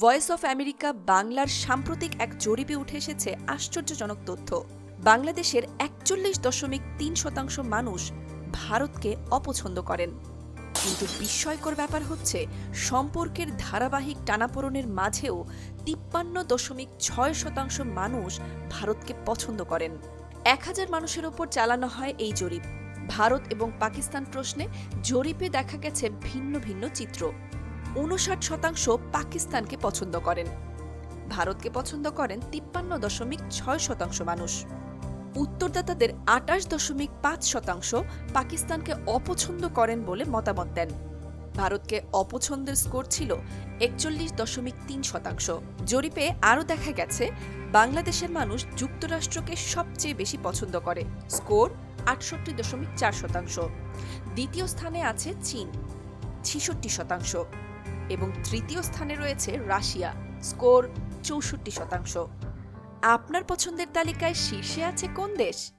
Voice of America বাংলার সাম্প্রতিক এক জরিপে উঠে এসেছে আশ্চর্যজনক তথ্য। বাংলাদেশের একচল্লিশ দশমিক তিন শতাংশ মানুষ ভারতকে অপছন্দ করেন। কিন্তু বিস্ময়কর ব্যাপার হচ্ছে, সম্পর্কের ধারাবাহিক টানাপোড়নের মাঝেও তিপ্পান্ন দশমিক ছয় শতাংশ মানুষ ভারতকে পছন্দ করেন। এক হাজার মানুষের ওপর চালানো হয় এই জরিপ। ভারত এবং পাকিস্তান প্রশ্নে জরিপে দেখা গেছে ভিন্ন ভিন্ন চিত্র। উনষাট শতাংশ পাকিস্তানকে পছন্দ করেন। ভারতকে পছন্দ করেন তিপ্পান্ন দশমিক ছয় শতাংশ মানুষ। উত্তরদাতাদের আটাশ দশমিক পাঁচ শতাংশ পাকিস্তানকে অপছন্দ করেন বলে মতামত দেন। ভারতকে অপছন্দের স্কোর ছিল একচল্লিশ দশমিক তিন শতাংশ। জরিপে আরও দেখা গেছে, বাংলাদেশের মানুষ যুক্তরাষ্ট্রকে সবচেয়ে বেশি পছন্দ করে। স্কোর আটষট্টি দশমিক চার শতাংশ। দ্বিতীয় স্থানে আছে চীন, ছিষট্টি শতাংশ। এবং তৃতীয় স্থানে রয়েছে রাশিয়া, স্কোর চৌষট্টি শতাংশ। আপনার পছন্দের তালিকায় শীর্ষে আছে কোন দেশ?